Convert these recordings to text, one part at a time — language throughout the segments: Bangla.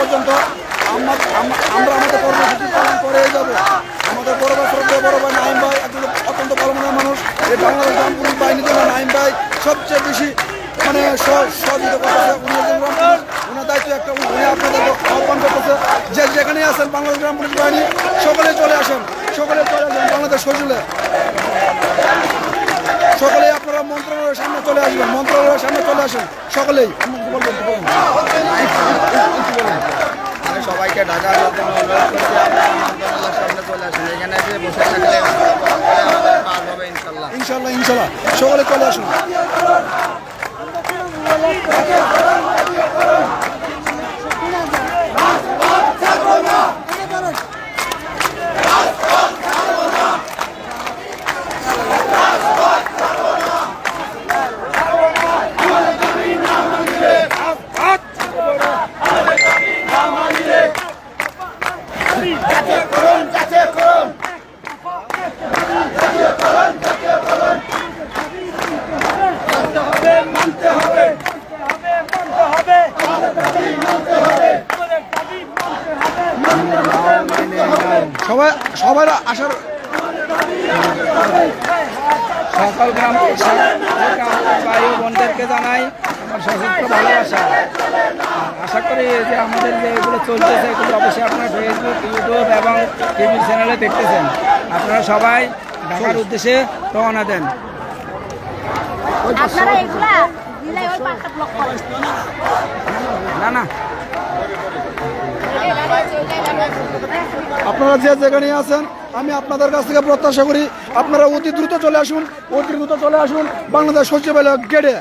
পর্যন্ত আমরা আমরা আমাদের কর্মসূচি পালন করে যাব। আমাদের বড় ভাই শ্রদ্ধেয় বড় ভাই নাইম ভাই একজন অত্যন্ত ভালো মনের মানুষ। এই বাংলাদেশ গ্রাম পুলিশ জন্য নাইম ভাই সবচেয়ে বেশি মানে একটা যে যেখানেই আছেন বাংলাদেশ গ্রাম পুলিশ বাহিনী, সকলে চলে আসেন। সকলে চলে আসেন বাংলাদেশ সকলেই আপনারা মন্ত্রণালয়ের সামনে চলে আসবেন। মন্ত্রণালয়ের সামনে চলে আসেন সকলেই। সবাইকে ঢাকা সামনে চলে আসুন। এখানে এসে বসে থাকলে ইনশাল্লাহ ইনশাল্লাহ সকলে চলে আসুন সবাই সবাই আসার সকল গ্রাম ভাই ও বোনদেরকে জানাই আমার সশস্ত্র ভালোবাসা আর আশা করি যে আমাদের যে এগুলো চলতেছে এগুলো অবশ্যই আপনারা ফেসবুক ইউটিউব এবং টিভি চ্যানেলে দেখতেছেন। আপনারা সবাই ঢাকার উদ্দেশ্যে রওনা দেন। আপনারা এগুলা দিলে ওই পাঁচটা ব্লক করেন না না। আপনারা যে যেখানে আছেন আমি আপনাদের কাছ থেকে প্রত্যাশা করি আপনারা অতি দ্রুত চলে আসুন অতি দ্রুত চলে আসুন বাংলাদেশ সচিবালয় গেটে।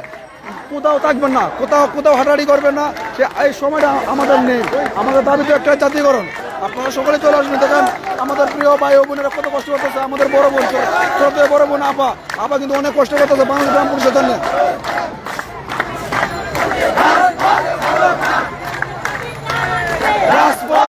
কোথাও থাকবেন না, কোথাও কোথাও হাটারি করবেন না। সে এই সময়টা আমাদের নেই। আমাদের দাবি তো একটা জাতীয়করণ আপনারা সকলে চলে আসবেন দেখেন আমাদের প্রিয় ভাই ও বোনেরা কত কষ্ট করতেছে, আমাদের বড় বোন ছোট বড় বোন, আপা। আপা কিন্তু অনেক কষ্ট করতেছে, বাংলাদেশ গ্রাম পুলিশের জন্য রাজপথ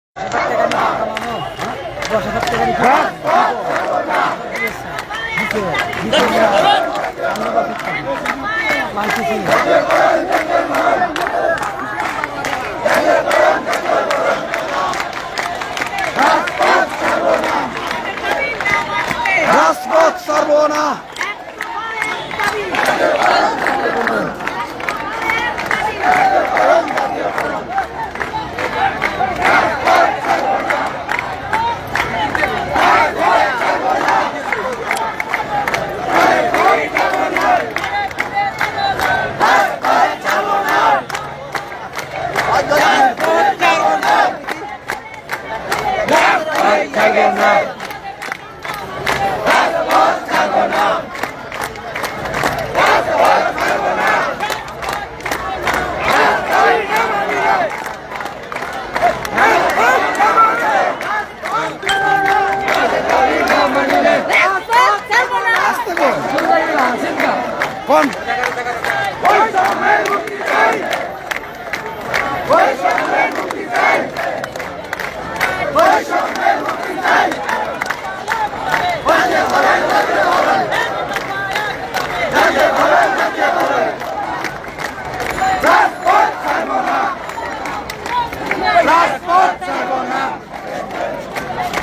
রাজপথ সারব না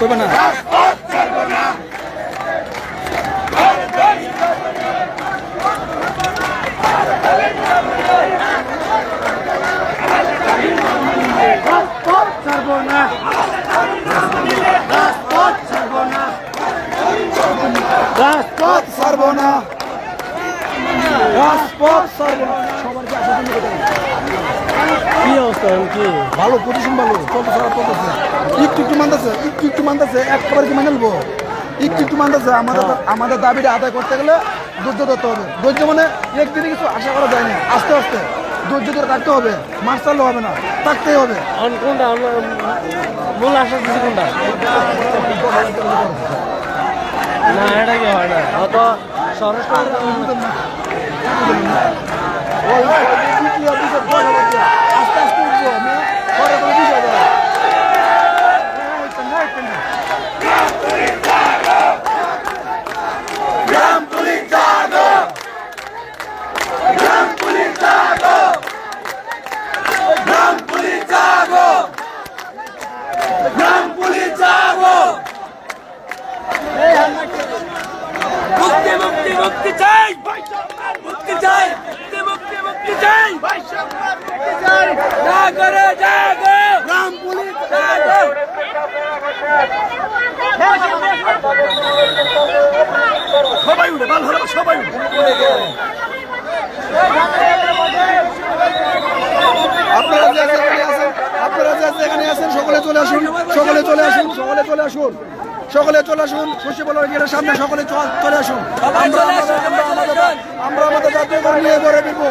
করবে না। রাজপথ ছাড়বো না। রাজপথ ছাড়বো না। সবার কি অবস্থা কি? ভালো পজিশন ভালো। চলতে সারা চলতেছে একটু একটু মানতেছে একটু একটু মানতেছে একবারে কি মেনে নেব? একটু একটু মানতেছে আমাদের আমাদের দাবিটা আদায় করতে গেলে ধৈর্য ধরতে হবে। ধৈর্য মানে একদিনে কিছু আশা করা যায় না। আস্তে আস্তে ধৈর্য ধরে থাকতে হবে। মাস চাললে হবে না থাকতেই হবে। কোনটা? মূল আশা কিছু কোনটা? না এটা কি হয় না? ওই ওই দ্বিতীয় বিষয় পয়সা পাচ্ছে। আস্তে আস্তে উঠবো আমি পরে কোনো বিষয় দেবো গ্রাম পুলিশ জাগো গ্রাম পুলিশ জাগো গ্রাম পুলিশ জাগো জাগরে জাগো রাম পুলিশ জাগো সবাই উঠে ভালো ভালো সবাই উঠে আপনারা যে যেখানে আছেন আপনারা যে যেখানে আছেন সকলে চলে আসুন সকলে চলে আসুন সকলে চলে আসুন। সকলে চলে আসুন খুশি বলার সামনে সকলে চলে আসুন। আমরা চলে আসুন, আমাদের- জাতীয় নিয়ে গড়ে ফিরবো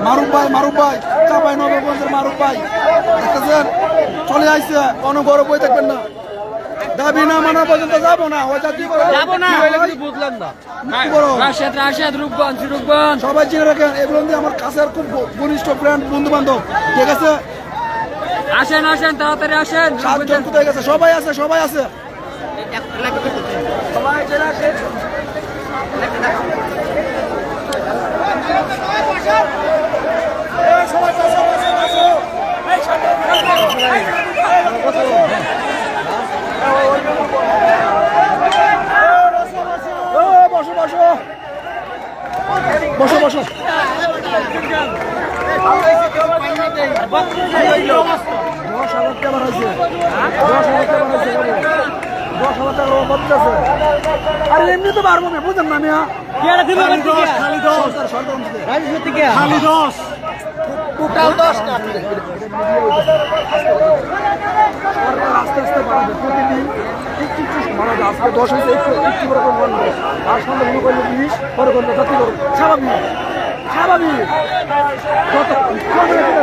মারুফ ভাই মারুফ ভাই চাপাই নবগঞ্জের মারুফ ভাই। দেখতেছেন চলে আসছে কোনো গরম বই থাকবেন না। দাবি না মানা পর্যন্ত যাব না। ওই জাতীয় যাব না। বুঝলাম না। বড়। রাশেদ রাশেদ রূপগঞ্জ রূপগঞ্জ সবাই চিনে রাখেন এগুলো দিয়ে আমার কাছের খুব ঘনিষ্ঠ ফ্রেন্ড বন্ধু বান্ধব ঠিক আছে? আসেন আসেন তাড়াতাড়ি আসেন। সাতজন কোথায় গেছে? সবাই আছে সবাই আছে। ও, বসো বসো বসো বসো দশ হাজার টাকা হয়েছে দশ হাজার টাকা হয়েছে দশ হাজার টাকা বাড়তে আছে আরে এমনি তো পারব না বুঝেন না মিয়া? খালি দশ খালি দশ। সরকার টোটাল দশ সরকার আস্তে আস্তে বাড়াবে প্রতিদিন। একটু একটু বাড়াবে আজকে দশ হয়েছে একটু একটু করে বাড়বে আর সন্ধ্যা মনে করলে বিশ পরে করলে যাত্রী করো স্বাভাবিক স্বাভাবিক। কত কত রেখে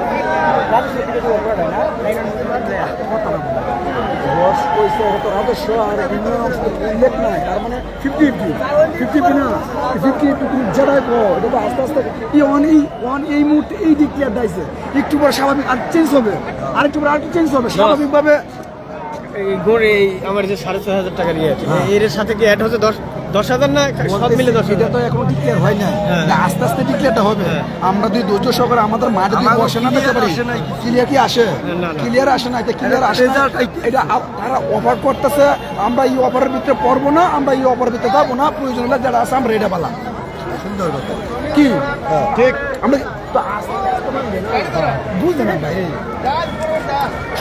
ফিফটি ফিফটি ফিফটি না ফিফটি ফিফটি যেটাই কো এটা আস্তে আস্তে এই ওয়ান এই ওয়ান এই মুহূর্তে এই দিক দিয়ে দিয়েছে একটু পরে স্বাভাবিক আর চেঞ্জ হবে আর একটু পরে আর চেঞ্জ হবে স্বাভাবিকভাবে এই আমার যে সাড়ে ছয় হাজার টাকা নিয়ে আছে এর সাথে কি অ্যাড হচ্ছে? দশ দশ হাজার না সব মিলে দশ এটা তো এখনও ডিক্লেয়ার হয় না আস্তে আস্তে ডিক্লেয়ারটা হবে। আমরা যদি ধৈর্য সহকারে আমাদের মাঠে যদি বসে না পেতে পারি ক্লিয়ার কি আসে। ক্লিয়ার আসে না এটা ক্লিয়ার আসে এটা তারা অফার করতেছে আমরা এই অফারের ভিতরে পড়ব না আমরা এই অফারের ভিতরে যাব না। প্রয়োজন হলে যারা আছে আমরা এটা পালাম। সুন্দর কথা। কি? ঠিক। আমরা তো বুঝলেন ভাই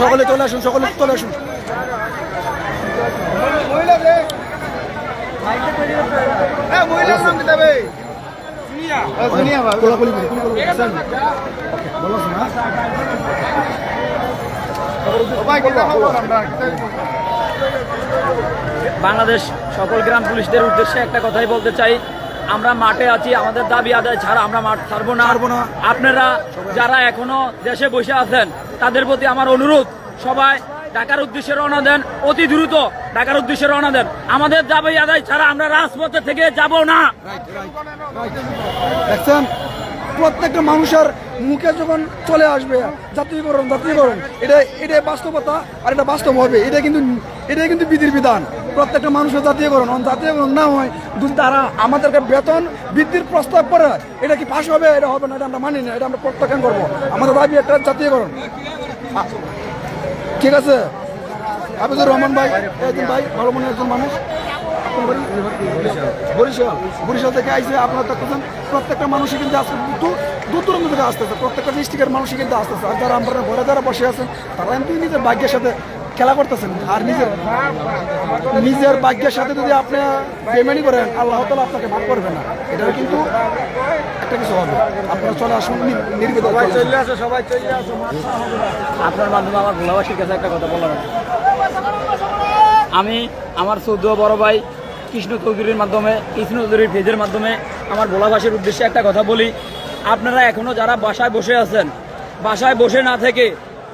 সকলে চলে আসুন সকলে চলে আসুন। বাংলাদেশ সকল গ্রাম পুলিশদের উদ্দেশ্যে একটা কথাই বলতে চাই। আমরা মাঠে আছি আমাদের দাবি আদায় ছাড়া আমরা মাঠ ছাড়বো না। ছাড়বো না। আপনারা যারা এখনও দেশে বসে আছেন তাদের প্রতি আমার অনুরোধ সবাই ঢাকার উদ্দেশ্যে রওনা দেন। অতি দ্রুত ঢাকার উদ্দেশ্যে রওনা দেন। আমাদের দাবি আদায় ছাড়া আমরা রাজপথে থেকে যাব না। দেখছেন? প্রত্যেকটা মানুষের মুখে যখন চলে আসবে, জাতীয়করণ জাতীয়করণ, এটা এটা বাস্তবতা আর এটা বাস্তব হবে। এটা কিন্তু এটা কিন্তু বিধির বিধান। প্রত্যেকটা মানুষের জাতীয়করণ জাতীয়করণ না হয় যদি তারা আমাদেরকে বেতন বৃদ্ধির প্রস্তাব করে, এটা কি পাশ হবে, এটা হবে না, এটা আমরা মানি না, এটা আমরা প্রত্যাখ্যান করব। আমাদের দাবি একটা জাতীয়করণ। ঠিক আছে? হাফিজুর রহমান ভাই, একজন ভাই, ভালো মনে একজন মানুষ? বরিশাল। বরিশাল থেকে আইসে আপনারা দেখতেছেন, প্রত্যেকটা মানুষই কিন্তু আজকে দূর দূর দূরান্ত থেকে আসতেছে। প্রত্যেকটা ডিস্ট্রিক্টের মানুষই কিন্তু আসতেছে। আর যারা আমরা ঘরে যারা বসে আছেন, তারা কিন্তু নিজের ভাগ্যের সাথে খেলা করতেছেন। আর নিজের নিজের ভাগ্যের সাথে যদি আপনি পেমেন্টই করেন আল্লাহ তালা আপনাকে মাফ করবে না। এটা কিন্তু একটা কিছু হবে। আপনারা চলে আসুন নি- নির্বিঘ্নে চলে আসুন। আপনার মাধ্যমে আমার ভোলাবাসীর কাছে একটা কথা বলার। আমি আমার সৌদ বড় ভাই কৃষ্ণ চৌধুরীর মাধ্যমে কৃষ্ণ চৌধুরীর পেজের মাধ্যমে আমার ভোলাবাসীর উদ্দেশ্যে একটা কথা বলি। আপনারা এখনও যারা বাসায় বসে আছেন বাসায় বসে না থেকে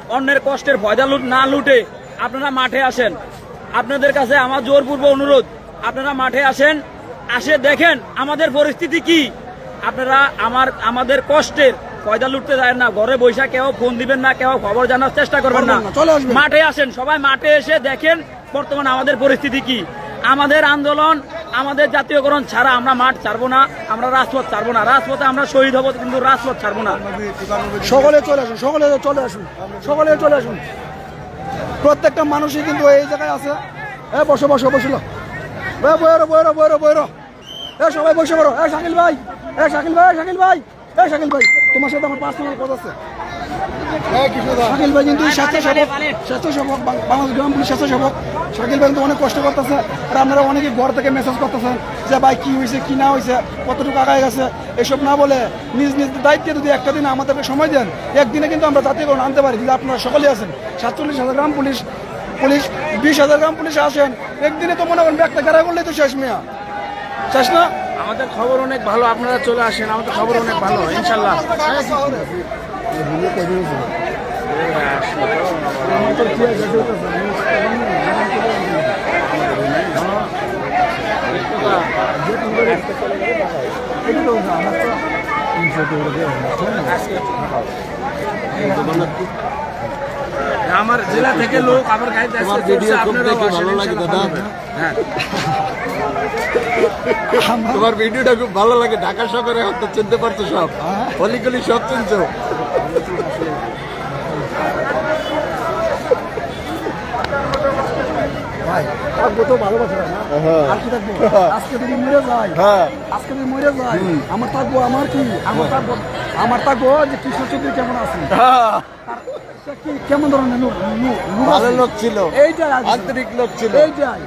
অন্যের কষ্টের ফয়দা লুট না লুটে আপনারা মাঠে আসেন। আপনাদের কাছে আমার জোরপূর্ব অনুরোধ আপনারা মাঠে আসেন আসে দেখেন আমাদের পরিস্থিতি কি। আপনারা আমার আমাদের কষ্টের কয়দা লুটতে যায় না ঘরে বৈশা কেউ ফোন দিবেন না কেউ খবর জানার চেষ্টা করবেন না। মাঠে আসেন সবাই মাঠে এসে দেখেন বর্তমানে আমাদের পরিস্থিতি কি। আমাদের আন্দোলন আমাদের জাতীয়করণ ছাড়া আমরা মাঠ ছাড়বো না আমরা রাজপথ ছাড়বো না। রাজপথে আমরা শহীদ হব কিন্তু রাজপথ ছাড়বো না। সকলে চলে আসুন সকলে চলে আসুন সকলে চলে আসুন। প্রত্যেকটা মানুষই কিন্তু এই জায়গায় আছে। এ, বসো বসো বসিল এ, বইরো বইরো বইরো বইরো। এ, সবাই বসে পড়ো। এ, শাকিল ভাই। এ, শাকিল ভাই শাকিল ভাই। এ, শাকিল ভাই, তোমার সাথে আমার পার্সোনাল কথা আছে। শাকিল ভাই কিন্তু স্বেচ্ছাসেবক স্বেচ্ছাসেবক বাংলাদেশ গ্রাম পুলিশ স্বেচ্ছাসেবক। শাকিল ভাই কিন্তু অনেক কষ্ট করতেছে আর আপনারা অনেকে ঘর থেকে মেসেজ করতেছেন যে ভাই কি হয়েছে কি না হয়েছে কতটুকু আগায় গেছে? এসব না বলে নিজ নিজ দায়িত্বে যদি একটা দিন আমাদেরকে সময় দেন একদিনে কিন্তু আমরা জাতীয়করণ আনতে পারি। যদি আপনারা সকলেই আছেন সাতচল্লিশ হাজার গ্রাম পুলিশ পুলিশ বিশ হাজার গ্রাম পুলিশ আসেন একদিনে তো মনে করেন একটা গাড়া করলেই তো শেষ মেয়া। শেষ না? আমাদের খবর অনেক ভালো আপনারা চলে আসেন আমাদের খবর অনেক ভালো ইনশাল্লাহ। আমার জেলা থেকে লোক আমার গাড়িতে। হ্যাঁ। তোমার ভিডিওটা খুব ভালো লাগে ঢাকা শহরে চিনতে পারছ সব। অলিগলি সব চিনছো। থাকব তো ভালোবাসা না? আর কি থাকব? আজকে যদি মরে হ্যাঁ। আজকে যদি মরে আমার থাকব আমার কি? আমার থাকব আমার থাকব যে কৃষ্ণ চৌধুরী কেমন আছে? কি কেমন ধরনের লোক? ভালো ছিল। এইটাই। আন্তরিক লোক ছিল। এইটাই।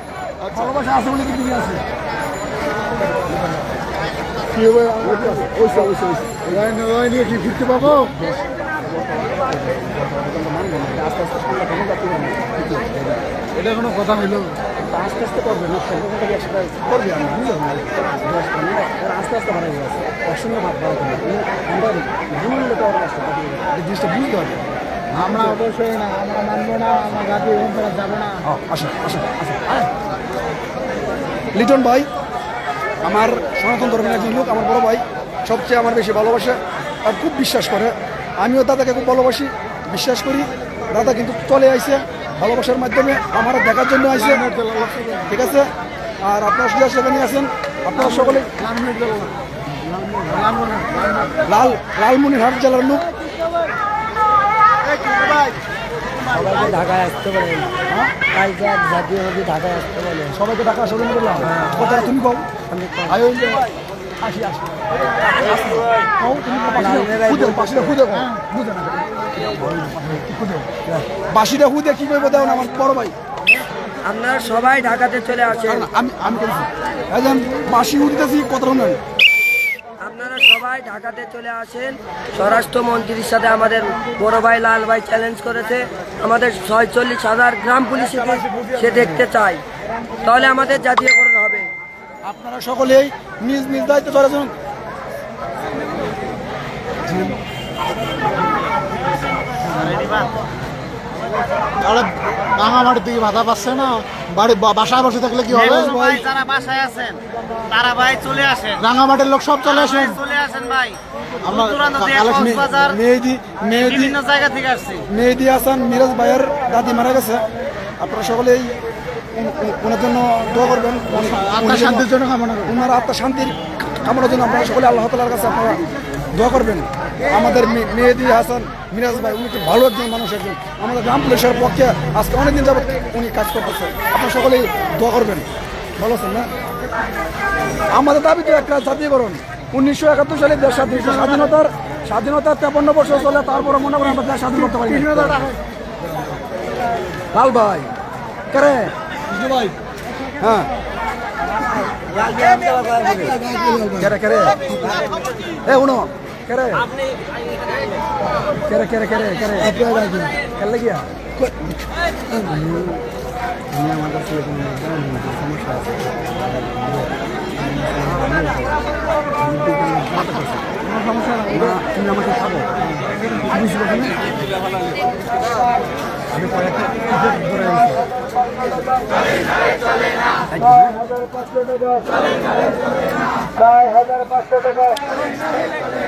ভালোবাসা আছে বলে কিন্তু আছে। কি হবে? নিয়ে কি ফিরতে পাবো এটা কোনো কথা হইল? আস্তে আস্তে করবে করবে বুঝলাম আস্তে আস্তে বাড়াই গেছে একসঙ্গে ভাব হবে আমরা বুঝলে তো জিনিসটা বুঝতে আমরা অবশ্যই না, আমরা মানবো না, আমরা গাড়ি যাব না। আসুন আসুন আসুন। লিটন ভাই, আমার সনাতন ধর্মের একজন লোক, আমার বড় ভাই, সবচেয়ে আমার বেশি ভালোবাসে আর খুব বিশ্বাস করে। আমিও দাদাকে খুব ভালোবাসি, বিশ্বাস করি। দাদা কিন্তু চলে আইছে। ভালোবাসার মাধ্যমে আমার দেখার জন্য আইছে ঠিক আছে? আর আপনারা সুযোগ সেখানে আছেন। আপনারা সকলে লাল লালমনিরহাট জেলার লোক ঢাকায় আসতে এক জাতীয় নদী ঢাকায় আসতে বলে সবাইকে টাকা আসলে বললাম তুমি ওই যে আসি আসি বুঝে না বাসিটা খুদে কি করব দেও আমার বড় ভাই। আপনারা সবাই ঢাকাতে চলে আসেন। আমি আমি করেছি একজন বাসি উঠতেছি কত রকমের আপনারা সবাই ঢাকাতে চলে আসেন। স্বরাষ্ট্রমন্ত্রীর সাথে আমাদের বড় ভাই লাল ভাই চ্যালেঞ্জ করেছে। আমাদের ছয়চল্লিশ হাজার গ্রাম পুলিশ সে দেখতে চাই তাহলে আমাদের জাতীয়করণ হবে। আপনারা সকলেই নিজ নিজ দায়িত্ব চলে রাঙামাটির দিকে বাধা পাচ্ছে না? বাড়ি বাসায় বসে থাকলে কি হবে? ভাই যারা বাসায় আছেন তারা ভাই চলে আসেন। রাঙামাটির লোক সব চলে আসেন। চলে আসেন ভাই। মেহেদি হাসান মিরাজ ভাইয়ের দাদি মারা গেছে। আপনারা সকলেই ওনার জন্য দোয়া করবেন। আত্মার শান্তির জন্য কামনা করি ওনার আত্মার শান্তির কামনার জন্য আপনারা সকলে আল্লাহ তালার কাছে আপনারা দোয়া করবেন। আমাদের মেহেদি হাসান মিরাজ ভাই উনি খুব ভালো একজন মানুষ একজন। আমাদের গ্রাম পুলিশের পক্ষে আজকে অনেকদিন যাবত উনি কাজ করতেছে। আপনারা সকলেই দোয়া করবেন। ভালো আছেন না? আমাদের দাবি তো একটা জাতীয়করণ। উনিশশো একাত্তর সালে দেশ স্বাধীন স্বাধীনতার স্বাধীনতার তেপান্ন বছর চলে তারপরে মনে করেন আমরা দেশ স্বাধীন করতে পারি লাল ভাই কেরে ভাই। হ্যাঁ। কেরে কেরে এ উনো কেরে কেরে কেরে কেরে কেরে কেলে গিয়া আমি আমার কাছে সমস্যা আছে কোনো তুমি আমাকে খাব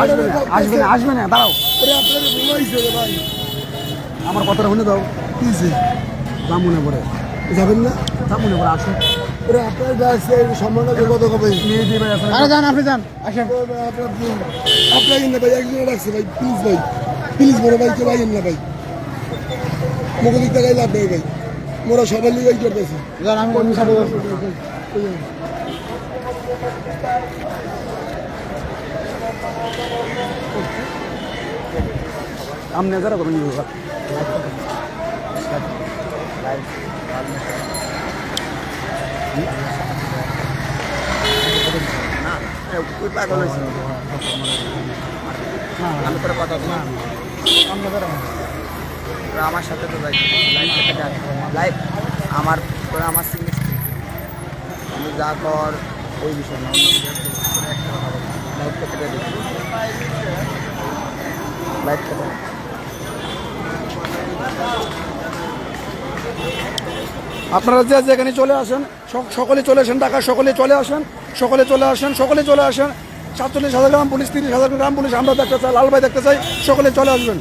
আসবে না আসবে না আসবে না দাঁড়াও। আমার কথাটা শুনে দাও। কিছে রামুনে পড়ে। যাবেন না? রামুনে পড়ে আসুন। ওরে আপনার গাছে সম্মানটা কত কবে? আরে যান আপনি যান আসেন। আপনার না ভাই একজন রাখছে ভাই প্লিজ ভাই। প্লিজ বড় ভাই কেউ আইন না ভাই। মুখে দিক থেকে লাভ নেই ভাই। মোরা সবাই লিগে করতেছি যান আমি অন্য সাথে আমনে যারা করবেন আমার সাথে তো লাইভ আমার আমার আমি যা কর, ওই বিষয় না। আপনারা যে যেখানে চলে আসেন সকলে চলে আসেন ঢাকা সকলে চলে আসেন, সকলে চলে আসেন, সকলে চলে আসেন। সাতচল্লিশ হাজার গ্রাম পুলিশ, তিরিশ হাজার গ্রাম পুলিশ, আমরা দেখতে চাই, লালবাই দেখতে চাই, সকলে চলে আসবেন।